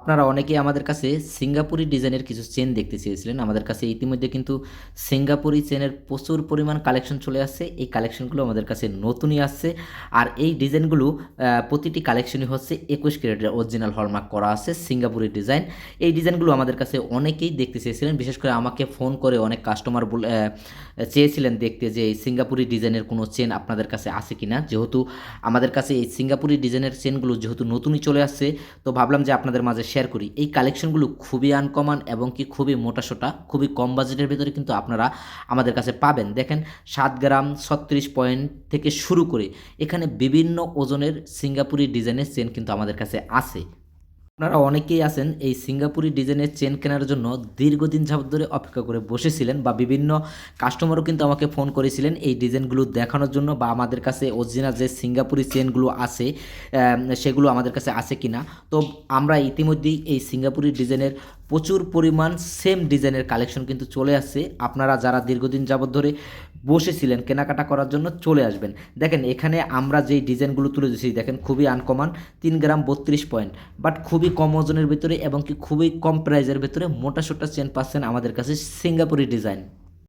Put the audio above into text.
আপনারা অনেকেই আমাদের কাছে সিঙ্গাপুরি ডিজাইনের কিছু চেন দেখতে চেয়েছিলেন। আমাদের কাছে ইতিমধ্যে কিন্তু সিঙ্গাপুরি চেনের প্রচুর পরিমাণ কালেকশন চলে আসছে। এই কালেকশনগুলো আমাদের কাছে নতুনই আসছে। আর এই ডিজাইনগুলো প্রতিটি কালেকশনই হচ্ছে একুশ ক্যারেটের অরিজিনাল হলমার্ক করা আছে সিঙ্গাপুরি ডিজাইন এই ডিজাইনগুলো আমাদের কাছে অনেকেই দেখতে চেয়েছিলেন। বিশেষ করে আমাকে ফোন করে অনেক কাস্টমার বলে চেয়েছিলেন দেখতে যে এই সিঙ্গাপুরি ডিজাইনের কোনো চেন আপনাদের কাছে আছে কি না যেহেতু আমাদের কাছে এই সিঙ্গাপুরি ডিজাইনের চেনগুলো যেহেতু নতুনই চলে আসছে, তো ভাবলাম যে আপনাদের মাঝে শেয়ার করি। এই কালেকশনগুলো খুবই আনকমন এবং কি খুবই মোটাসোটা খুবই কম বাজেটের ভেতরে কিন্তু আপনারা আমাদের কাছে পাবেন। দেখেন, সাত গ্রাম ছত্রিশ পয়েন্ট থেকে শুরু করে এখানে বিভিন্ন ওজনের সিঙ্গাপুরি ডিজাইনের চেন কিন্তু আমাদের কাছে আছে। আপনারা অনেকেই আছেন এই সিঙ্গাপুরি ডিজাইনের চেন কেনার জন্য দীর্ঘদিন যাবত ধরে অপেক্ষা করে বসেছিলেন বা বিভিন্ন কাস্টমারও কিন্তু আমাকে ফোন করেছিলেন এই ডিজাইনগুলো দেখানোর জন্য বা আমাদের কাছে অরিজিনাল যে সিঙ্গাপুরি চেনগুলো আছে সেগুলো আমাদের কাছে আছে কিনা। তো আমরা ইতিমধ্যেই এই সিঙ্গাপুরি ডিজাইনের প্রচুর পরিমাণ সেম ডিজাইনের কালেকশন কিন্তু চলে আসছে। আপনারা যারা দীর্ঘদিন যাবত ধরে বসেছিলেন কেনাকাটা করার জন্য চলে আসবেন। দেখেন, এখানে আমরা যেই ডিজাইনগুলো তুলে দিয়েছি দেখেন খুবই আনকমন তিন গ্রাম বত্রিশ পয়েন্ট বাট খুবই কম ওজনের ভিতরে এবং কি খুবই কম প্রাইজের ভিতরে মোটা সোটা চেন পাচ্ছেন আমাদের কাছে সিঙ্গাপুরি ডিজাইন